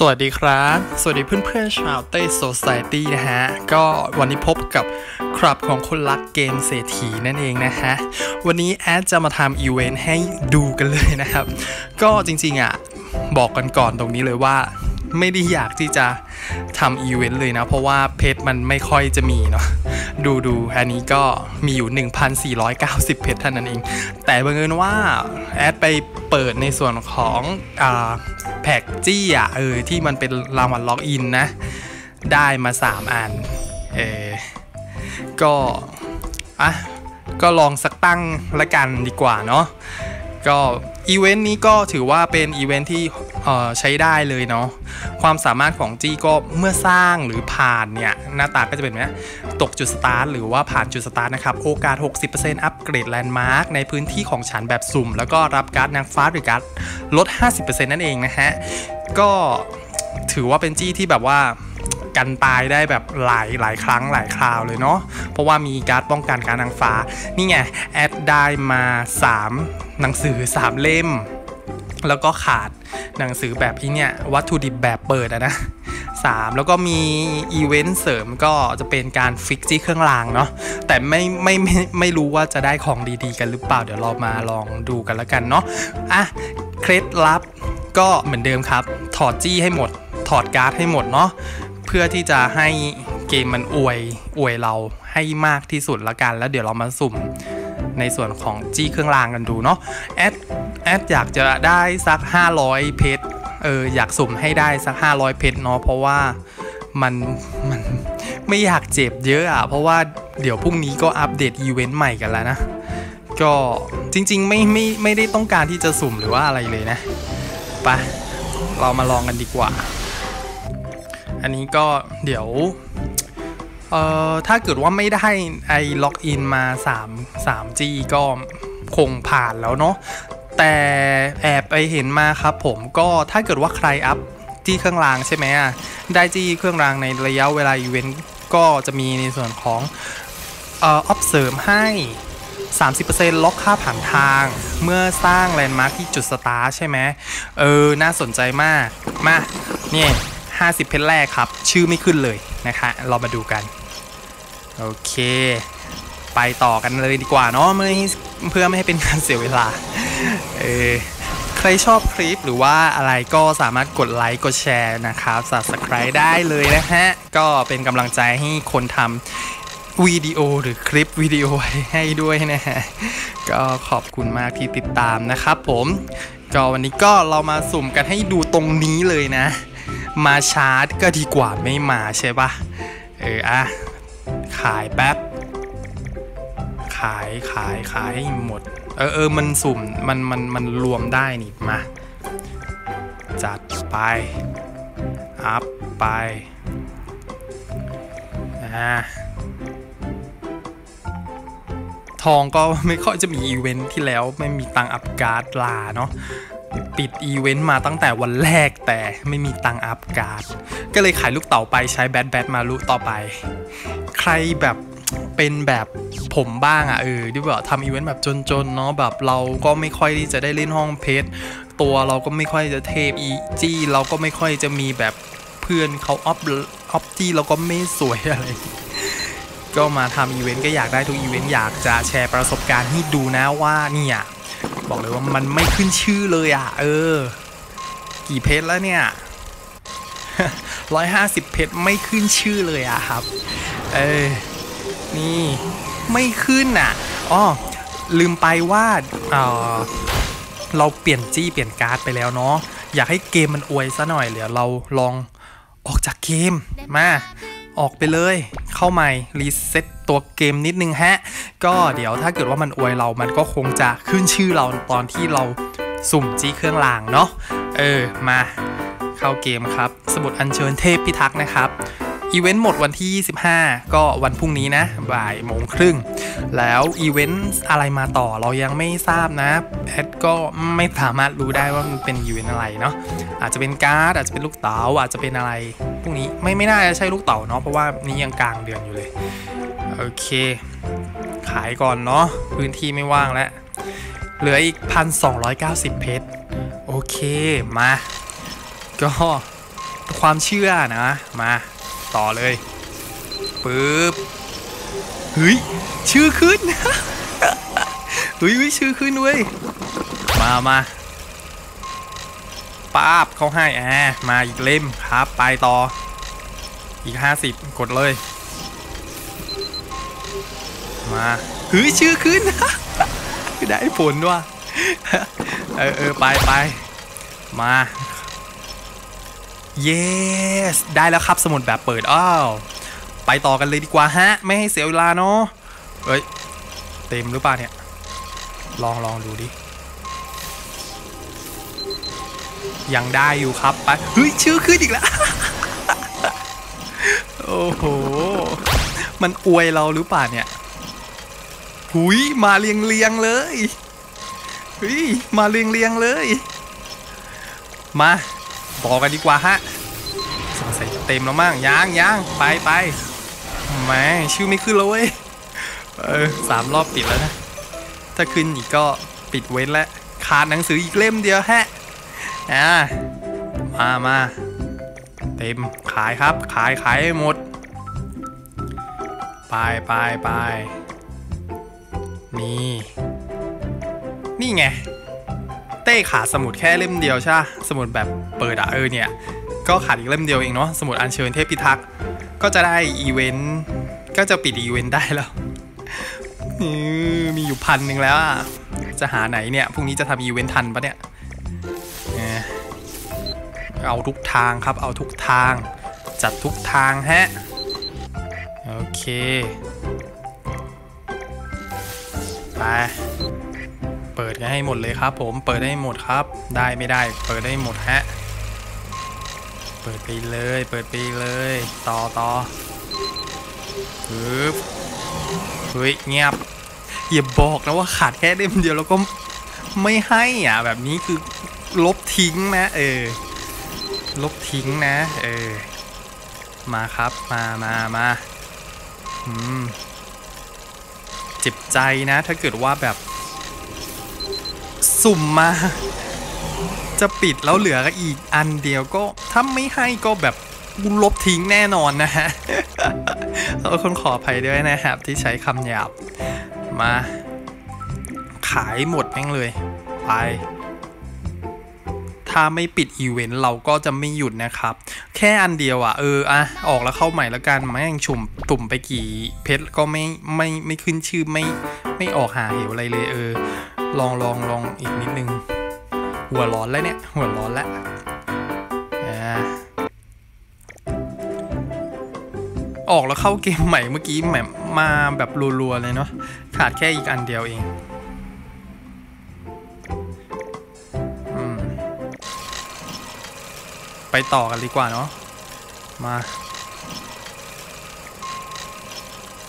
สวัสดีครับ สวัสดีเพื่อนๆชาวเต้โซซายตี้นะฮะ ก็วันนี้พบกับครับของคนรักเกมเศรษฐีนั่นเองนะฮะ วันนี้แอดจะมาทำอีเวนต์ให้ดูกันเลยนะครับ ก็จริงๆอะ บอกกันก่อนตรงนี้เลยว่าไม่ได้อยากที่จะทำอีเวนต์เลยนะ เพราะว่าเพจมันไม่ค่อยจะมีเนาะ ดูดูอันนี้ก็มีอยู่ 1,490 เพจเท่านั้นเอง แต่บังเอิญว่าแอดไปเปิดในส่วนของอ่าแพ็กจี้อะเออที่มันเป็นรางวัลล็อกอินนะ ได้มา 3 อันเออก็อะก็ลองสักตั้งละกันดีกว่าเนาะก็อีเวนต์นี้ก็ถือว่าเป็นอีเวนต์ที่ ใช้ได้เลยเนาะความสามารถของจี้ก็เมื่อสร้างหรือผ่านเนี่ยหน้าตาก็จะเป็นแบบนี้ตกจุดสตาร์ทหรือว่าผ่านจุดสตาร์ทนะครับโอกาส 60%อัปเกรดแลนด์มาร์กในพื้นที่ของฉันแบบสุ่ม แล้วก็รับการ์ดนางฟ้าหรือการ์ดลด 50%นั่นเองนะฮะก็ถือว่าเป็นจี้ที่แบบว่ากันตายได้แบบหลายหลายครั้งหลายคราวเลยเนาะ เพราะว่ามีการ์ดป้องกันการนางฟ้า นี่ไง แอดได้มา 3 หนังสือ 3 เล่ม แล้วก็ขาดหนังสือแบบที่เนี่ยวัตถุดิบแบบเปิดอะนะ 3 แล้วก็มีอีเวนต์เสริมก็จะเป็นการฟิกจี้เครื่องรางเนาะแต่ไม่ไม่ไม่ไม่รู้ว่าจะได้ของดีๆ กันหรือเปล่า เดี๋ยวเรามาลองดูกันแล้วกันเนาะอะเคล็ดลับก็เหมือนเดิมครับ ถอดจี้ให้หมด ถอดการ์ดให้หมดเนาะเพื่อที่จะให้เกมมันอวยอวยเราให้มากที่สุดละกัน แล้วเดี๋ยวเรามาสุ่มในส่วนของจี้เครื่องรางกันดูเนาะแอด แอดอยากจะได้สัก 500 เพชรเอออยากสุ่มให้ได้สัก 500 เพชรเนาะเพราะว่ามันมันไม่อยากเจ็บเยอะอะเพราะว่าเดี๋ยวพรุ่งนี้ก็อัปเดตอีเวนต์ใหม่กันแล้วนะ ก็จริงๆไม่ไม่ไม่ได้ต้องการที่จะสุ่มหรือว่าอะไรเลยนะไปเรามาลองกันดีกว่า อันนี้ก็เดี๋ยวเอ่อถ้าเกิดว่าไม่ได้ไอ้ล็อกอินมา 3 3G ก็คงผ่านแล้วเนาะ แต่แอบไปเห็นมาครับผมก็ถ้าเกิดว่าใครอัพจี้เครื่องรางใช่ไหมอะได้จี้เครื่องรางในระยะเวลาอีเวนต์ก็จะมีในส่วนของเอ่อออฟเสริมให้ 30%ล็อกค่าผ่านทาง เมื่อสร้างแลนด์มาร์คที่จุดสตาร์ใช่ไหมเออ น่าสนใจมาก มาเนี่ย50 เพชรแรกครับ ชื่อไม่ขึ้นเลยนะคะ เรามาดูกัน โอเค ไปต่อกันเลยดีกว่าเนาะเมื่อ เพื่อไม่ให้เป็นการเสียเวลา เออใครชอบคลิปหรือว่าอะไรก็สามารถกดไลค์กดแชร์นะครับ subscribe ได้เลยนะฮะ ก็เป็นกำลังใจให้คนทำวิดีโอหรือคลิปวิดีโอให้ด้วยนะฮะ ก็ขอบคุณมากที่ติดตามนะครับผมก็วันนี้ก็เรามาสุ่มกันให้ดูตรงนี้เลยนะ มาชาร์จก็ดีกว่าไม่มาใช่ปะเอออะขายแป๊บ ขายขายขายให้หมด เออเออมันสุ่มมันมันมันรวมได้นี่มา จัดไป อัพไปอ่าทองก็ไม่ค่อยจะมีอีเวนท์ที่แล้วไม่มีตังอัพการ์ดลาเนาะปิดอีเวนต์มาตั้งแต่วันแรกแต่ไม่มีตังอัพการ์ดก็เลยขายลูกเต๋าไปใช้แบทแบทมาลุต่อไป รแบบเป็นแบบผมบ้างอะ่ะเออที่แบบทำอีเวนต์แบบจนๆเนาะแบบเราก็ไม่ค่อยที่จะได้เล่นห้องเพชรตัวเราก็ไม่ค่อยจะเทพอีจี้ เราก็ไม่ค่อยจะมีแบบเพื่อนเขาออฟออฟจี้เราก็ไม่สวยอะไร ก็มาทำอีเวนต์ก็อยากได้ทุกอีเวนต์อยากจะแชร์ประสบการณ์ให้ดูนะว่าเนี่ยบอกเลยว่ามันไม่ขึ้นชื่อเลยอะ่ะ เออ กี่เพชรแล้วเนี่ยร้อยห้าสิบเพชรไม่ขึ้นชื่อเลยอะครับ เออ นี่ไม่ขึ้นอะอ๋อลืมไปว่าเออเราเปลี่ยนจี้เปลี่ยนการ์ดไปแล้วเนาะอยากให้เกมมันอวยซะหน่อยเดี๋ยวเราลองออกจากเกมมาออกไปเลยเข้าใหม่รีเซ็ตตัวเกมนิดนึงฮะ ก็เดี๋ยวถ้าเกิดว่ามันอวยเรามันก็คงจะขึ้นชื่อเราตอนที่เราสุ่มจี้เครื่องรางเนาะเออมาเข้าเกมครับ สมุดอัญเชิญเทพพิทักษ์นะครับ อีเวนต์หมดวันที่ 25 ก็วันพรุ่งนี้นะ บ่ายโมงครึ่ง แล้วอีเวนต์อะไรมาต่อเรายังไม่ทราบนะแอดก็ไม่สามารถรู้ได้ว่ามันเป็นอีเวนต์อะไรเนาะอาจจะเป็นการ์ดอาจจะเป็นลูกเต๋าอาจจะเป็นอะไรพวกนี้ไม่ไม่น่าจะใช่ลูกเต๋าเนาะเพราะว่านี้ยังกลางเดือนอยู่เลยโอเค ขายก่อนเนาะพื้นที่ไม่ว่างแล้วเหลืออีก 1,290 เพชรโอเคมา ก็ความเชื่อนะมา ต่อเลยปึ๊บเฮ้ยชื่อขึ้นเฮ้ยเฮ้ยชื่อขึ้นเว้ยมามาป้าบเขาให้แอบมาอีกเล่มครับไปต่อ อีก 50 กดเลย มาเฮ้ยชื่อขึ้นได้ผลว่ะเออเออไปไปมา yes ได้แล้วครับสมุดแบบเปิดอ้าวไปต่อกันเลยดีกว่าฮะ ไม่ให้เสียเวลาเนาะเอ้ย เต็มหรือเปล่าเนี่ย ลองลองดูดิ ยังได้อยู่ครับไปเฮ้ย ชื่อขึ้นอีกแล้ว โอ้โห มันอวยเราหรือเปล่าเนี่ย หุยมาเรียงเรียงเลย เฮ้ย มาเรียงเรียงเลย มา บอกกันดีกว่าฮะสงสัยเต็มแล้วมั้งยังยังไปไปแหม่ชื่อไม่ขึ้นแล้วเว้ยเออสามรอบปิดแล้วนะ ถ้าขึ้นอีกก็ปิดเว้นแล้วขาดหนังสืออีกเล่มเดียวฮะอ่ามามาเต็มขายครับขายขายให้หมด ไปไปไปนี่ นี่ไง เต้ขาดสมุดแค่เล่มเดียวใช่ สมุดแบบเปิดอะเออเนี่ย ก็ขาดอีกเล่มเดียวเองเนาะ สมุดอัญเชิญเทพพิทักษ์ ก็จะได้อีเวนต์ ก็จะปิดอีเวนต์ได้แล้วมีอยู่พันหนึ่งแล้วอะจะหาไหนเนี่ย พรุ่งนี้จะทำอีเวนต์ทันปะเนี่ย เอาทุกทางครับ เอาทุกทาง จัดทุกทางฮะ โอเค ไป เปิดกันให้หมดเลยครับ ผมเปิดให้หมดครับ ได้ไม่ได้ เปิดได้หมดฮะเปิดไปเลย เปิดไปเลย ต่อต่อปึ๊บเฮ้ยเงียบอย่าบอกนะว่าขาดแค่เล่มเดียวแล้วก็ไม่ให้อะ แบบนี้คือลบทิ้งนะ เออ ลบทิ้งนะ เออ มาครับมามามาอืมเจ็บใจนะ ถ้าเกิดว่าแบบ สุ่มมา จะปิดแล้วเหลืออีกอันเดียวก็ถ้าไม่ให้ก็แบบกูลบทิ้งแน่นอนนะฮะเราคนขออภัยด้วยนะครับ ที่ใช้คำหยาบมา ขายหมดแม่งเลย ไป ถ้าไม่ปิดอีเวนต์เราก็จะไม่หยุดนะครับ แค่อันเดียวอะ เอออะออกแล้วเข้าใหม่แล้วกันแม่งชุ่มตุ่มไปกี่เพชรก็ไม่ไม่ไม่ขึ้นชื่อไม่ไม่ออกหาเหวอะไรเลยเออ ลองลองลองอีกนิดนึง หัวร้อนแล้วเนี่ย หัวร้อนแล้วอ่าออกแล้วเข้าเกมใหม่เมื่อกี้แบบมาแบบรัวๆเลยเนาะขาดแค่อีกอันเดียวเองอไปต่อกันดีกว่าเนาะมา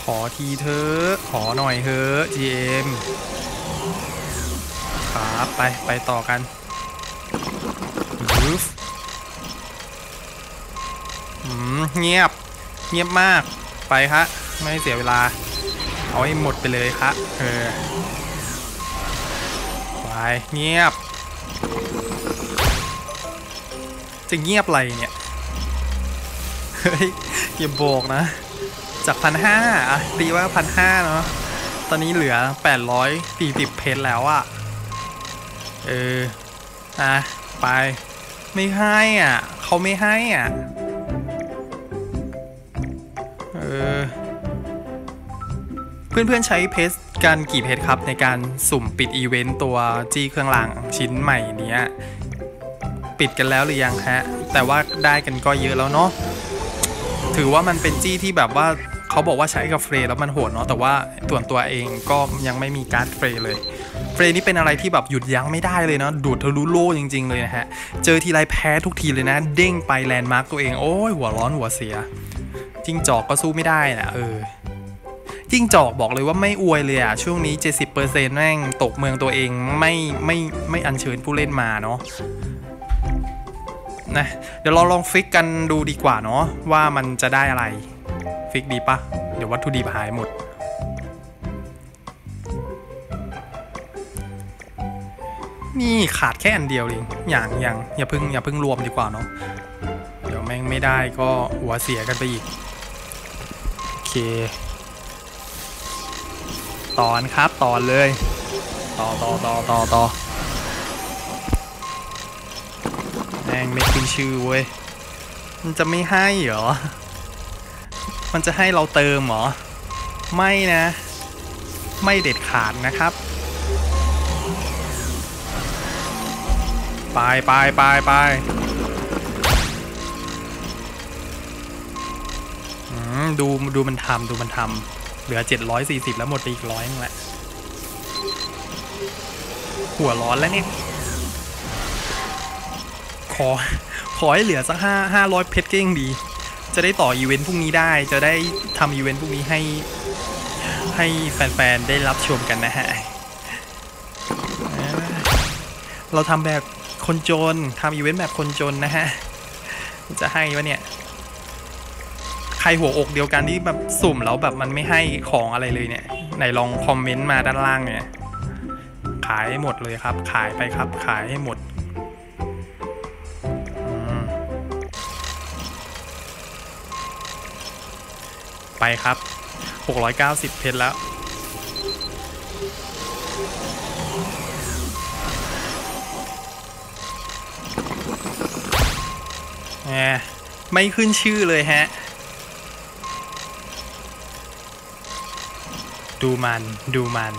ขอทีเธอขอหน่อยเถอ GM ครับไป ไปต่อกันรูฟอืมเงียบ เงียบมาก ไปฮะ ไม่เสียเวลา เอาให้หมดไปเลยครับเออ ไป เงียบ จะเงียบอะไรเนี่ย เฮ้ย อย่าบอกนะ จากพันห้าอะตีว่าพันห้าเนาะ ตอนนี้เหลือแปดร้อยสี่สิบเพชรแล้วอะ เอออะไป ไม่ให้อะ เขาไม่ให้อะ เออ เพื่อนๆใช้เพชรกันกี่เพชรครับในการสุ่มปิดอีเวนต์ตัวจี้เครื่องรางชิ้นใหม่เนี้ย ปิดกันแล้วหรือยังฮะ แต่ว่าได้กันก็เยอะแล้วเนาะ ถือว่ามันเป็นจี้ที่แบบว่าเขาบอกว่าใช้กับเฟรแล้วมันโหดเนาะ แต่ว่าส่วนตัวเองก็ยังไม่มีการ์ดเฟรเลย เฟรนี่เป็นอะไรที่แบบหยุดยั้งไม่ได้เลยเนาะดูดทะลุโล่จริง ๆ เลยนะฮะ เจอทีไรแพ้ทุกทีเลยนะ เด้งไปแลนด์มาร์กตัวเองโอ้ยหัวร้อนหัวเสียจิ้งจอกก็สู้ไม่ได้นะเออจิ้งจอกบอกเลยว่าไม่อวยเลยอะช่วงนี้ 70%แม่งตกเมืองตัวเองไม่ไม่ไม่อัญเชิญผู้เล่นมาเนาะนะเดี๋ยวเราลองฟิกกันดูดีกว่าเนาะว่ามันจะได้อะไร ฟิกดีปะเดี๋ยววัตถุดิบหายหมด นี่ขาดแค่อันเดียวเองอย่างอย่างอย่าพิ่งอย่าพิ่งรวมดีกว่าเนาะเดี๋ยวแม่งไม่ได้ก็หัวเสียกันไปอีก โอเค ตอนครับตอนเลย ต่อต่อต่อต่อต่อแม่งไม่ขึ้นชื่อเว้ย มันจะไม่ให้เหรอ มันจะให้เราเติมเหรอ ไม่นะ ไม่เด็ดขาดนะครับ ไปไปไปไปดูดูมันทำดูมันทำเหลือ 740 แล้วหมดไปอีกร้อยนึงแหละ หัวร้อนแล้วเนี่ย ขอ ขอให้เหลือสักห้าห้าร้อยเพชรก็ยังดี จะได้ต่ออีเวนต์พรุ่งนี้ได้ จะได้ทำอีเวนต์พรุ่งนี้ให้ ให้แฟนๆ ได้รับชมกันนะฮะ เราทำแบบ คนจนทำอีเวนต์แบบคนจนนะฮะ จะให้วะเนี่ย ใครหัวอกเดียวกันที่แบบสุ่มแล้วแบบมันไม่ให้ของอะไรเลยเนี่ย ไหนลองคอมเมนต์มาด้านล่างเนี่ย ขายให้หมดเลยครับ ขายไปครับ ขายให้หมดไปครับ 690 เพชรแล้ว ไม่ขึ้นชื่อเลยฮะ ดูมันดูมัน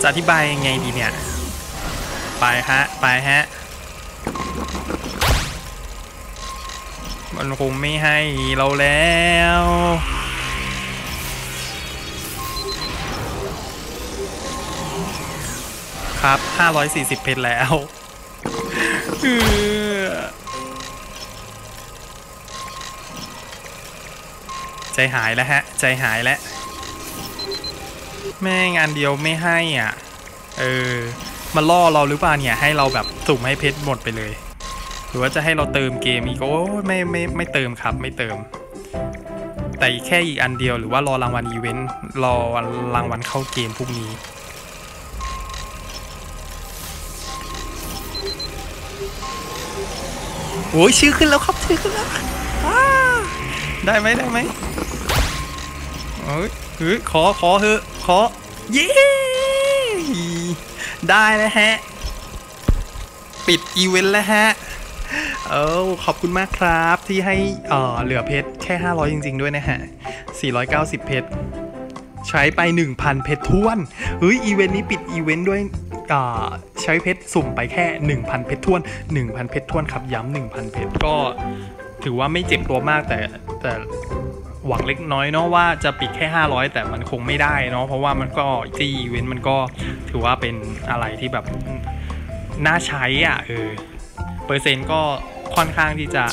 จะอธิบายยังไงดีเนี่ย ไปฮะ ไปฮะ มันคงไม่ให้เราแล้ว ครับ 540 เพชรแล้วเออใจหายแล้วฮะ ใจหายแล้ว แม่งอันเดียวไม่ให้อะ เออ มาล่อเราหรือเปล่าเนี่ย ให้เราแบบสุ่มให้เพชรหมดไปเลย หรือว่าจะให้เราเติมเกมอีก โอ้ไม่ไม่ไม่เติมครับ ไม่เติม แต่แค่อีกอันเดียวหรือว่ารอรางวัลอีเวนต์ รอรางวัลเข้าเกมพรุ่งนี้ โอ้ยชื่อขึ้นแล้วครับชื่อขึ้นแล้วได้ไหมได้ไหมเอ้ยเฮ้ยขอขอเถอะขอเย้ได้แล้วฮะ ปิดอีเวนต์แล้วฮะเออขอบคุณมากครับที่ให้เอ่อเหลือเพชรแค่ 500 จริง ๆ ด้วยนะฮะ 490 เพชรใช้ไป 1,000 เพชรท้วนเฮ้ยอีเวนต์นี้ปิดอีเวนต์ด้วย ใช้เพชรสุ่มไปแค่ 1,000 เพชรท้วน 1,000 เพชรท้วนครับย้ำ1,000 เพชรก็ถือว่าไม่เจ็บตัวมากแต่แต่หวังเล็กน้อยเนาะว่าจะปิดแค่ 500 แต่มันคงไม่ได้เนาะเพราะว่ามันก็ที่อีเวนมันก็ถือว่าเป็นอะไรที่แบบน่าใช้อะเออเปอร์เซ็นต์ก็ค่อนข้างที่จะ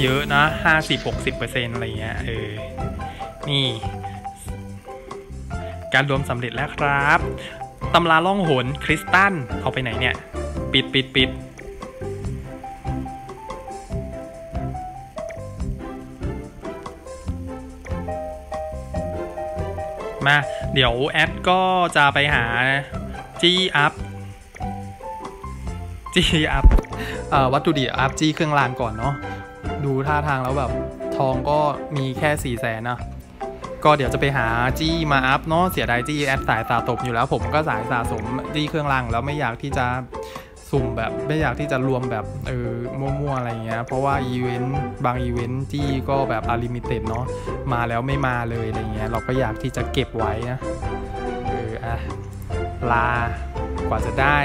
เยอะนะ 50-60%อะไรเงี้ยเออนี่ การรวมสำเร็จแล้วครับ ตำราล่องหนคริสตัลเอาไปไหนเนี่ย ปิดปิดปิดมา เดี๋ยวแอดก็จะไปหาจี้อัพจี้อัพวัตถุดิบอัพจี้เครื่องรางก่อนเนาะดูท่าทางแล้วแบบทองก็มีแค่4ี่แสนนะ ก็เดี๋ยวจะไปหาจี้มาอัพเนาะเสียดายจี้แอดสายสะสมอยู่แล้วผมก็สายสะสมจี้เครื่องรางแล้วไม่อยากที่จะสุ่มแบบไม่อยากที่จะรวมแบบเออมั่วๆอะไรเงี้ยเพราะว่าอีเวนต์บางอีเวนต์จี้ก็แบบอาลิมิเต็ดเนาะมาแล้วไม่มาเลยอะไรเงี้ยเราก็อยากที่จะเก็บไว้นะเอออะลากว่าจะได้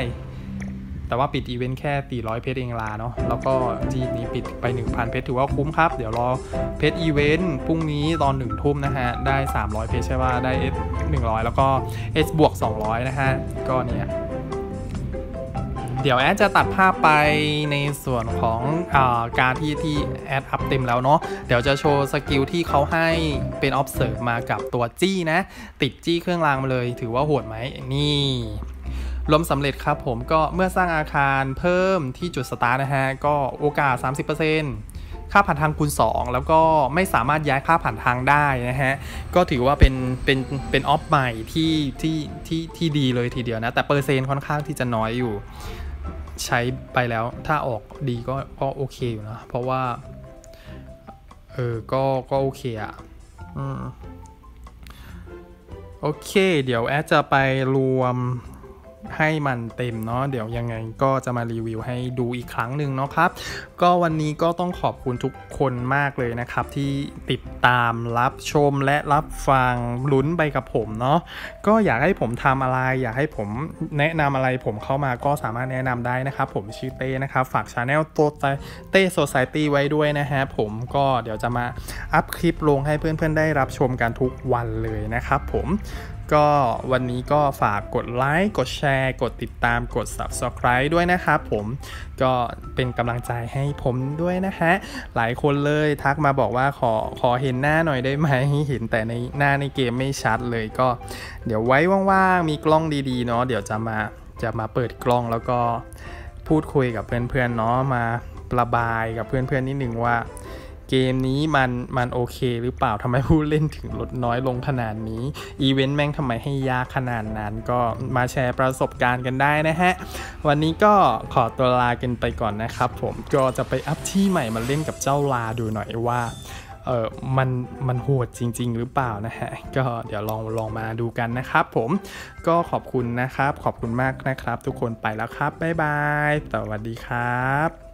แต่ว่าปิดอีเวนต์แค่400เพชรเองลาเนาะแล้วก็จีนี้ปิดไป 1,000 เพชรถือว่าคุ้มครับ เดี๋ยวรอเพชรอีเวนต์พรุ่งนี้ตอน1ทุ่มนะฮะ ได้ 300 เพชรใช่ป่ะได้ S 100 แล้วก็ S บวก 200 นะฮะ ก็เนี่ยเดี๋ยวแอดจะตัดภาพไปในส่วนของอาการที่ที่แอดอัพเต็มแล้วเนาะเดี๋ยวจะโชว์สกิลที่เขาให้เป็น observe มากับตัวจี้นะ ติดจี้เครื่องรางมาเลย ถือว่าโหดไหมนี่ รวมสำเร็จครับผมก็เมื่อสร้างอาคารเพิ่มที่จุดสตาร์นะฮะก็โอกาส 30%ค่าผ่านทางคูณ 2 แล้วก็ไม่สามารถย้ายค่าผ่านทางได้นะฮะ ก็ถือว่าเป็นเป็นเป็นออฟใหม่ที่ที่ที่ที่ดีเลยทีเดียวนะ แต่เปอร์เซ็นต์ค่อนข้างที่จะน้อยอยู่ ใช้ไปแล้วถ้าออกดีก็ก็โอเคอยู่นะ เพราะว่า เออ ก็ก็โอเคอะอืมโอเค เดี๋ยวแอดจะไปรวม ให้มันเต็มเนาะเดี๋ยวยังไงก็จะมารีวิวให้ดูอีกครั้งหนึ่งเนาะครับ ก็วันนี้ก็ต้องขอบคุณทุกคนมากเลยนะครับ ที่ติดตามรับชมและรับฟังลุ้นไปกับผมเนาะก็อยากให้ผมทำอะไร อยากให้ผมแนะนำอะไรผมเข้ามาก็สามารถแนะนำได้นะครับ ผมชื่อเต้นะครับ ฝากช anel โตเต้โซซายตี้ไว้ด้วยนะฮะผมก็เดี๋ยวจะมาอัพคลิปลงให้เพื่อนๆได้รับชมกันทุกวันเลยนะครับผม ก็วันนี้ก็ฝากกดไลค์กดแชร์ กดติดตามกด subscribe ด้วยนะครับผมก็เป็นกำลังใจให้ผมด้วยนะฮะ หลายคนเลยทักมาบอกว่าขอขอเห็นหน้าหน่อยได้ไหมเห็นแต่ในหน้าในเกมไม่ชัดเลยก็ เดี๋ยวไว้ว่างๆมีกล้องดีๆเนาะเดี๋ยวจะมาจะมาเปิดกล้องแล้วก็พูดคุยกับเพื่อนๆเนาะมาระบายกับเพื่อนๆนิดนึงว่า เกมนี้มันมันโอเคหรือเปล่าทำไมผู้เล่นถึงลดน้อยลงขนาดนี้ อีเวนต์แม่งทำไมให้ยากขนาดนั้น ก็มาแชร์ประสบการณ์กันได้นะฮะ วันนี้ก็ขอตัวลากันไปก่อนนะครับผมก็จะไปอัพที่ใหม่มาเล่นกับเจ้าลาดูหน่อยว่าเออมันมันโหดจริง ๆ หรือเปล่านะฮะ ก็เดี๋ยวลองลองมาดูกันนะครับผม ก็ขอบคุณนะครับ ขอบคุณมากนะครับ ทุกคนไปแล้วครับ บ๊ายบาย สวัสดีครับ